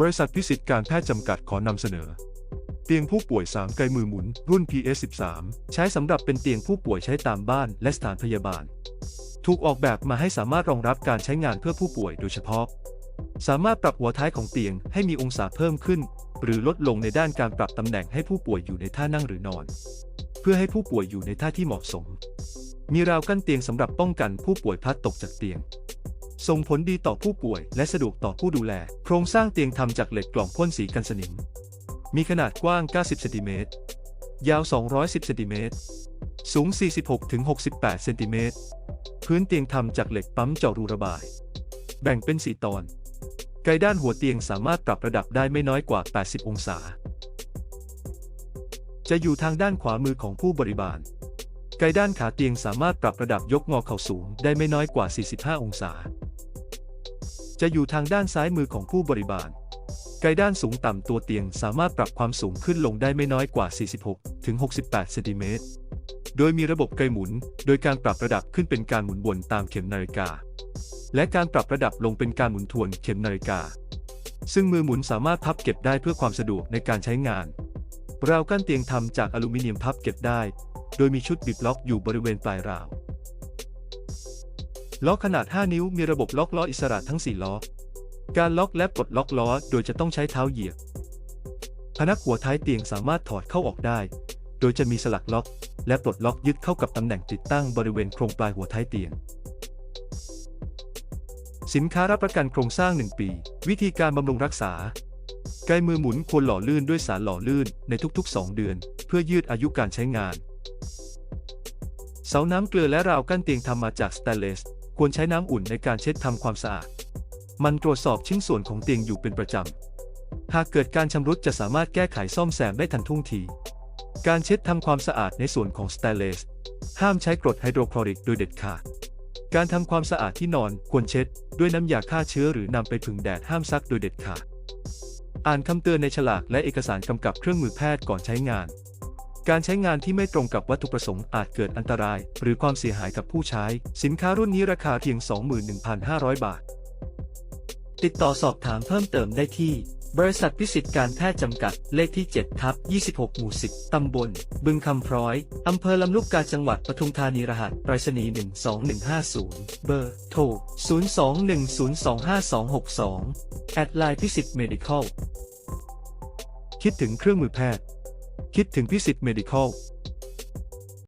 บริษัทพิสิทธิ์การแพทย์จำกัดขอนำเสนอ เตียงผู้ป่วย 3 ไกลมือหมุน รุ่น PS13 ใช้สำหรับเป็นเตียงผู้ป่วยใช้ตามบ้านและสถานพยาบาล ถูกออกแบบมาให้สามารถรองรับการใช้งานเพื่อผู้ป่วยโดยเฉพาะ สามารถปรับหัวท้ายของเตียงให้มีองศาเพิ่มขึ้น หรือลดลงในด้านการปรับตำแหน่งให้ผู้ป่วยอยู่ในท่านั่งหรือนอน เพื่อให้ผู้ป่วยอยู่ในท่าที่เหมาะสม มีราวกั้นเตียงสำหรับป้องกันผู้ป่วยพลัดตกจากเตียง ส่งผลดีต่อผู้ป่วย และสะดวกต่อผู้ดูแล โครงสร้างเตียงทำจากเหล็กกล่องพ่นสีกันสนิม มีขนาดกว้าง 90เซนติเมตร ยาว 210เซนติเมตร สูง 46-68เซนติเมตร พื้นเตียงทำจากเหล็กปั๊มเจาะรูระบาย แบ่งเป็น 4 ตอน ไกด้านหัวเตียงสามารถปรับระดับได้ไม่น้อยกว่า 80 องศา จะอยู่ทางด้านขวามือของผู้บริบาลไกด้านขาเตียงสามารถปรับระดับยกงอเข่าสูงได้ไม่น้อยกว่า 45 องศา จะอยู่ทางด้านซ้ายมือของผู้บริบาล ไกด้านสูงต่ำตัวเตียงสามารถปรับความสูงขึ้นลงได้ไม่น้อยกว่า 46 ถึง 68 เซนติเมตร โดยมีระบบไกหมุน โดยการปรับระดับขึ้นเป็นการหมุนวนตามเข็มนาฬิกา และการปรับระดับลงเป็นการหมุนทวนเข็มนาฬิกา ซึ่งมือหมุนสามารถพับเก็บได้เพื่อความสะดวกในการใช้งาน ราวกั้นเตียงทำจากอลูมิเนียมพับเก็บได้ โดยมีชุดบิดล็อกอยู่บริเวณปลายราว ล้อขนาด 5 นิ้วมีระบบล็อกล้ออิสระทั้ง 4 ล้อ การล็อกและปลดล็อกล้อโดยจะต้องใช้เท้าเหยียบ พนักหัวท้ายเตียงสามารถถอดเข้าออกได้ โดยจะมีสลักล็อกและปลดล็อกยึดเข้ากับตำแหน่งติดตั้งบริเวณโครงปลายหัวท้ายเตียง สินค้ารับประกันโครงสร้าง 1 ปี วิธีการบำรุงรักษา ไกมือหมุนควรหล่อลื่นด้วยสารหล่อลื่นในทุก ๆ 2 เดือน เพื่อยืดอายุการใช้งาน เสาน้ำเกลือและราวกั้นเตียงทำมาจากสแตนเลส ควรใช้น้ำอุ่นในการเช็ดทำความสะอาด มันตรวจสอบชิ้นส่วนของเตียงอยู่เป็นประจำ หากเกิดการชำรุดจะสามารถแก้ไขซ่อมแซมได้ทันท่วงที การเช็ดทำความสะอาดในส่วนของสแตนเลส ห้ามใช้กรดไฮโดรคลอริกโดยเด็ดขาด การทำความสะอาดที่นอนควรเช็ด ด้วยน้ำยาฆ่าเชื้อหรือนำไปผึ่งแดดห้ามซักโดยเด็ดขาด อ่านคำเตือนในฉลากและเอกสารกำกับเครื่องมือแพทย์ก่อนใช้งาน การใช้งานที่ไม่ตรงกับวัตถุประสงค์อาจเกิดอันตราย หรือความเสียหายกับผู้ใช้ สินค้ารุ่นนี้ราคาเพียง 21,500 บาท ติดต่อสอบถามเพิ่มเติมได้ที่ บริษัทพิสิทธิ์การแพทย์จำกัด เลขที่7ทับ26 หมู่ 10 ตำบล บึงคำพร้อย อำเภอลำลูกกาจังหวัดปทุมธานีรหัสไปรษณีย์12150 เบอร์ โทร 02-1025262 แอดไลน์พิสิทธิ์ medical คิดถึงเครื่องมือแพทย์ คิดถึงพิสิทธิ์เมดิคอล